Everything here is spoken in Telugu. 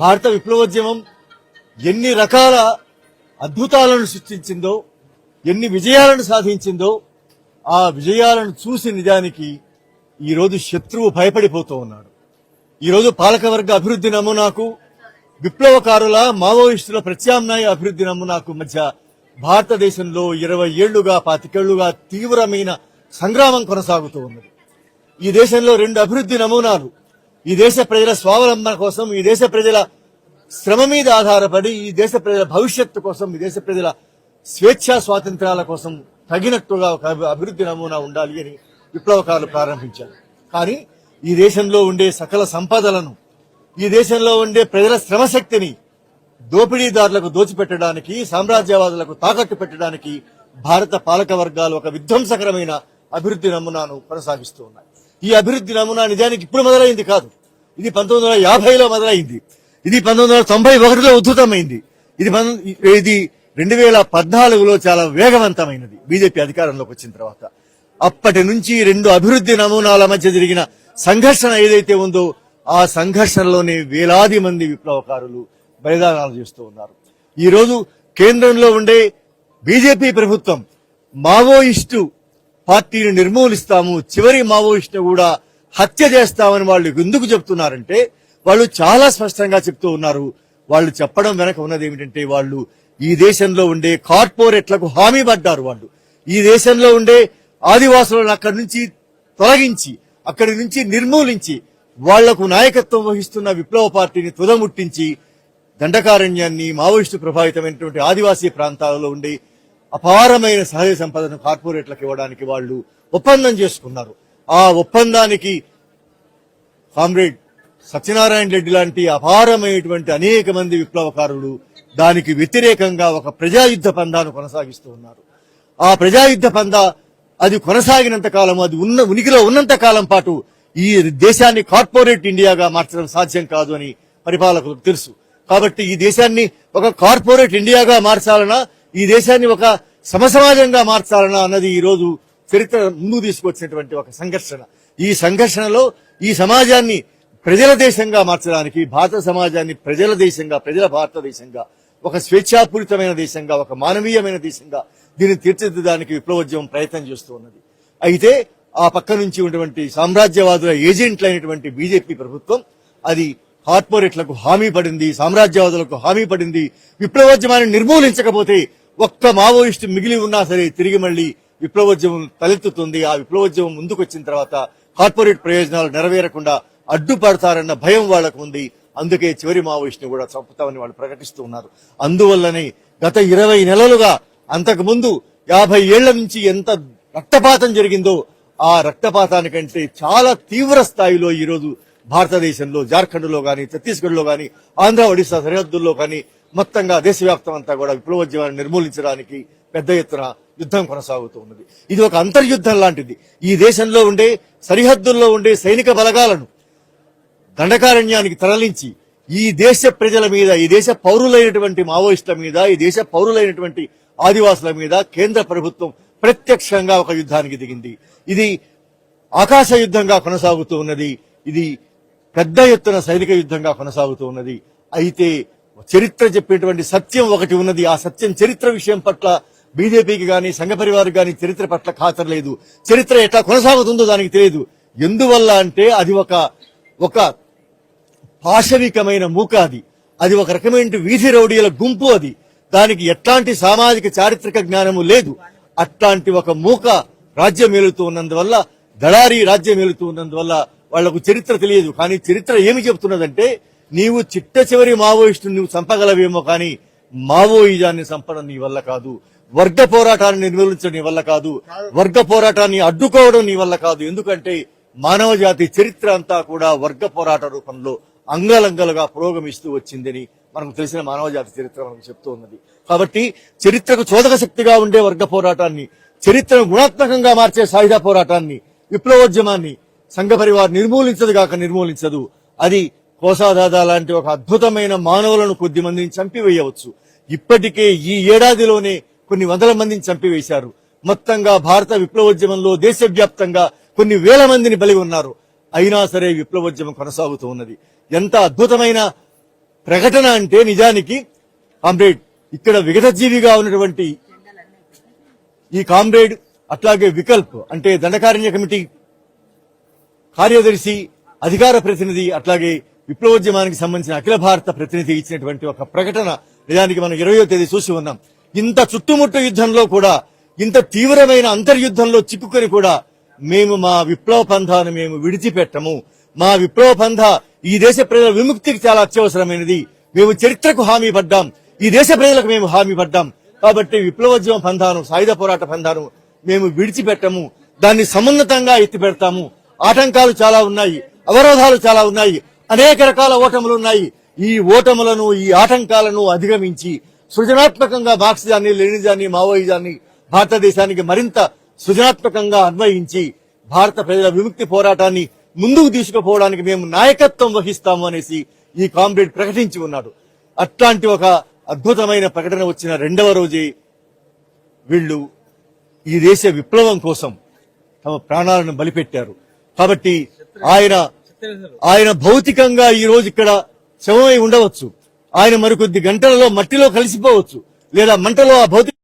భారత విప్లవోద్యమం ఎన్ని రకాల అద్భుతాలను సృష్టించిందో ఎన్ని విజయాలను సాధించిందో ఆ విజయాలను చూసి నిజానికి ఈరోజు శత్రువు భయపడిపోతూ ఉన్నాడు. ఈరోజు పాలకవర్గ అభివృద్ధి నమూనాకు విప్లవకారుల మావోయిస్టుల ప్రత్యామ్నాయ అభివృద్ధి నమూనాకు మధ్య భారతదేశంలో ఇరవై ఏళ్ళుగా పాతికేళ్ళుగా తీవ్రమైన సంగ్రామం కొనసాగుతూ ఉన్నది. ఈ దేశంలో రెండు అభివృద్ధి నమూనాలు ఈ దేశ ప్రజల స్వావలంబన కోసం ఈ దేశ ప్రజల శ్రమ మీద ఆధారపడి ఈ దేశ ప్రజల భవిష్యత్తు కోసం ఈ దేశ ప్రజల స్వేచ్ఛా స్వాతంత్ర్యాల కోసం తగినట్టుగా ఒక అభి- అభివృద్ధి నమూనా ఉండాలి అని విప్లవకారులు ప్రారంభించారు. కానీ ఈ దేశంలో ఉండే సకల సంపదలను ఈ దేశంలో ఉండే ప్రజల శ్రమశక్తిని దోపిడీదారులకు దోచిపెట్టడానికి సామ్రాజ్యవాదులకు తాకట్టు పెట్టడానికి భారత పాలక వర్గాలు ఒక విధ్వంసకరమైన అభివృద్ధి నమూనాను కొనసాగిస్తూ ఉన్నాయి. ఈ అభివృద్ధి నమూనా నిజానికి ఇప్పుడు మొదలైంది కాదు. ఇది పంతొమ్మిది వందల యాభైలో మొదలైంది. ఇది పంతొమ్మిది వందల తొంభై ఒకటిలో ఉద్ధృతమైంది ఇది పం- ఇది రెండు వేల పద్నాలుగులో చాలా వేగవంతమైనది. బీజేపీ అధికారంలోకి వచ్చిన తర్వాత. అప్పటి నుంచి రెండు అభివృద్ధి నమూనాల మధ్య జరిగిన సంఘర్షణ ఏదైతే ఉందో ఆ సంఘర్షణలోనే వేలాది మంది విప్లవకారులు బలిదానాలు చేస్తూ ఉన్నారు. ఈరోజు కేంద్రంలో ఉండే బీజేపీ ప్రభుత్వం మావోయిస్టు పార్టీని నిర్మూలిస్తాము. చివరి మావోయిస్టు కూడా హత్య చేస్తామని వాళ్ళు ఎందుకు చెప్తున్నారంటే వాళ్ళు చాలా స్పష్టంగా చెప్తూ ఉన్నారు. వాళ్ళు చెప్పడం వెనక ఉన్నది ఏమిటంటే వాళ్ళు ఈ దేశంలో ఉండే కార్పొరేట్లకు హామీ పడ్డారు వాళ్ళు. ఈ దేశంలో ఉండే ఆదివాసులను అక్కడి నుంచి తొలగించి అక్కడి నుంచి నిర్మూలించి వాళ్ళకు నాయకత్వం వహిస్తున్న విప్లవ పార్టీని తుదముట్టించి దండకారణ్యాన్ని మావోయిస్టు ప్రభావితమైనటువంటి ఆదివాసీ ప్రాంతాలలో ఉండే అపారమైన సహజ సంపదను కార్పొరేట్లకు ఇవ్వడానికి వాళ్ళు ఒప్పందం చేసుకున్నారు. ఆ ఒప్పందానికి కామ్రేడ్ సత్యనారాయణ రెడ్డి లాంటి అపారమైనటువంటి అనేక మంది విప్లవకారులు దానికి వ్యతిరేకంగా ఒక ప్రజాయుద్ధ పందాను కొనసాగిస్తూ ఉన్నారు. ఆ ప్రజాయుద్ధ పంద అది కొనసాగినంత కాలం అది ఉన్న ఉనికిలో ఉన్నంత కాలం పాటు ఈ దేశాన్ని కార్పొరేట్ ఇండియాగా మార్చడం సాధ్యం కాదు అని పరిపాలకులకు తెలుసు. కాబట్టి ఈ దేశాన్ని ఒక కార్పొరేట్ ఇండియాగా మార్చాలన్నా ఈ దేశాన్ని ఒక సమసమాజంగా మార్చాలన్నా అన్నది ఈరోజు చరిత్ర ముందుకు తీసుకొచ్చినటువంటి ఒక సంఘర్షణ. ఈ సంఘర్షణలో ఈ సమాజాన్ని ప్రజల దేశంగా మార్చడానికి భారత సమాజాన్ని ప్రజల దేశంగా ప్రజల భారతదేశంగా ఒక స్వేచ్ఛాపూరితమైన దేశంగా ఒక మానవీయమైన దేశంగా దీన్ని తీర్చిదిద్దడానికి విప్లవోద్యమం ప్రయత్నం చేస్తూ ఉన్నది. అయితే ఆ పక్క నుంచి ఉన్నటువంటి సామ్రాజ్యవాదుల ఏజెంట్లైనటువంటి బీజేపీ ప్రభుత్వం అది కార్పొరేట్లకు హామీ పడింది సామ్రాజ్యవాదులకు హామీ పడింది. విప్లవోద్యమాన్ని నిర్మూలించకపోతే ఒక్క మావోయిస్టు మిగిలి ఉన్నా సరే తిరిగి మళ్ళీ విప్లవోద్యమం తలెత్తుతుంది. ఆ విప్లవోద్యమం ముందుకు వచ్చిన తర్వాత కార్పొరేట్ ప్రయోజనాలు నెరవేరకుండా అడ్డుపడతారన్న భయం వాళ్ళకు ఉంది. అందుకే చివరి మావోయిస్టుని కూడా చంపుతామని వాళ్ళు ప్రకటిస్తూ ఉన్నారు. అందువల్లనే గత ఇరవై నెలలుగా అంతకుముందు యాభై ఏళ్ళ నుంచి ఎంత రక్తపాతం జరిగిందో ఆ రక్తపాతానికంటే చాలా తీవ్ర స్థాయిలో ఈరోజు భారతదేశంలో జార్ఖండ్లో గాని ఛత్తీస్గఢ్లో గాని ఆంధ్ర ఒడిశా సరిహద్దుల్లో కానీ మొత్తంగా దేశవ్యాప్తం అంతా కూడా విప్లవోద్యమాన్ని నిర్మూలించడానికి పెద్ద ఎత్తున యుద్ధం కొనసాగుతూ ఉన్నది ఇది ఒక అంతర్యుద్ధం లాంటిది. ఈ దేశంలో ఉండే సరిహద్దుల్లో ఉండే సైనిక బలగాలను దండకారణ్యానికి తరలించి ఈ దేశ ప్రజల మీద ఈ దేశ పౌరులైనటువంటి మావోయిస్టుల మీద ఈ దేశ పౌరులైనటువంటి ఆదివాసుల మీద కేంద్ర ప్రభుత్వం ప్రత్యక్షంగా ఒక యుద్ధానికి దిగింది. ఇది ఆకాశ యుద్ధంగా కొనసాగుతూ ఉన్నది. ఇది పెద్ద ఎత్తున సైనిక యుద్ధంగా కొనసాగుతూ ఉన్నది. అయితే చరిత్ర చెప్పేటువంటి సత్యం ఒకటి ఉన్నది. ఆ సత్యం చరిత్ర విషయం పట్ల బీజేపీకి కానీ సంఘ పరివారికి కానీ చరిత్ర పట్ల ఖాతరు లేదు. చరిత్ర ఎట్లా కొనసాగుతుందో దానికి తెలియదు. ఎందువల్ల అంటే అది ఒక ఒక పాశవికమైన మూక అది. అది ఒక రకమైన వీధి రౌడీల గుంపు అది. దానికి ఎట్లాంటి సామాజిక చారిత్రక జ్ఞానము లేదు. అట్లాంటి ఒక మూక రాజ్యం ఏలుతూ ఉన్నందువల్ల దళారీ రాజ్యం ఏలుతూ ఉన్నందువల్ల వాళ్ళకు చరిత్ర తెలియదు. కానీ చరిత్ర ఏమి చెబుతున్నదంటే నీవు చిట్ట చివరి మావోయిస్టుని నువ్వు చంపగలవేమో కానీ మావోయిజాన్ని చంపడం నీ వల్ల కాదు. వర్గ పోరాటాన్ని నిర్మూలించడం నీ వల్ల కాదు. వర్గ పోరాటాన్ని అడ్డుకోవడం నీ వల్ల కాదు. ఎందుకంటే మానవ జాతి చరిత్ర అంతా కూడా వర్గ పోరాట రూపంలో అంగలంగలుగా పురోగమిస్తూ వచ్చిందని మనకు తెలిసిన మానవ జాతి చరిత్ర మనకు చెప్తూ ఉన్నది. కాబట్టి చరిత్రకు చోదక శక్తిగా ఉండే వర్గ పోరాటాన్ని చరిత్రను గుణాత్మకంగా మార్చే సాయుధ పోరాటాన్ని విప్లవోద్యమాన్ని సంఘ పరివార్ నిర్మూలించదు కాక నిర్మూలించదు. అది కోసాదాదా లాంటి ఒక అద్భుతమైన మానవులను కొద్ది మందిని చంపివేయవచ్చు. ఇప్పటికే ఈ ఏడాదిలోనే కొన్ని వందల మందిని చంపివేశారు. మొత్తంగా భారత విప్లవోద్యమంలో దేశవ్యాప్తంగా కొన్ని వేల మందిని బలి ఉన్నారు. అయినా సరే విప్లవోద్యమం కొనసాగుతూ ఉన్నది. ఎంత అద్భుతమైన ప్రకటన అంటే నిజానికి కామ్రేడ్ ఇక్కడ విగతజీవిగా ఉన్నటువంటి ఈ కామ్రేడ్ అట్లాగే వికల్ప్ అంటే దండకారణ్య కమిటీ కార్యదర్శి అధికార ప్రతినిధి అట్లాగే విప్లవోద్యమానికి సంబంధించిన అఖిల భారత ప్రతినిధి ఇచ్చినటువంటి ఒక ప్రకటన. నిజానికి మనం ఇరవయో తేదీ చూసి ఉన్నాం. ఇంత చుట్టుముట్టు యుద్ధంలో కూడా ఇంత తీవ్రమైన అంతర్యుద్ధంలో చిక్కుకొని కూడా మేము మా విప్లవ పంథాను మేము విడిచిపెట్టము. మా విప్లవ పంథ ఈ దేశ ప్రజల విముక్తికి చాలా అత్యవసరమైనది. మేము చరిత్రకు హామీ పడ్డాం. ఈ దేశ ప్రజలకు మేము హామీ పడ్డాం. కాబట్టి విప్లవోద్యమ పంథాను సాయుధ పోరాట పంథాను మేము విడిచిపెట్టము. దాన్ని సమున్నతంగా ఎత్తి పెడతాము ఆటంకాలు చాలా ఉన్నాయి. అవరోధాలు చాలా ఉన్నాయి. అనేక రకాల ఓటములు ఉన్నాయి. ఈ ఓటములను ఈ ఆటంకాలను అధిగమించి సృజనాత్మకంగా మార్క్సిజాన్ని లెనిజాన్ని మావోయిజాన్ని భారతదేశానికి మరింత సృజనాత్మకంగా అన్వయించి భారత ప్రజల విముక్తి పోరాటాన్ని ముందుకు తీసుకుపోవడానికి మేము నాయకత్వం వహిస్తాము అనేసి ఈ కామ్రేడ్ ప్రకటించి ఉన్నాడు. అట్లాంటి ఒక అద్భుతమైన ప్రకటన వచ్చిన రెండవ రోజే వీళ్ళు ఈ దేశ విప్లవం కోసం తమ ప్రాణాలను బలిపెట్టారు. కాబట్టి ఆయన ఆయన భౌతికంగా ఈ రోజు ఇక్కడ శవమై ఉండవచ్చు. ఆయన మరికొద్ది గంటలలో మట్టిలో కలిసిపోవచ్చు లేదా మంటలో ఆ భౌతిక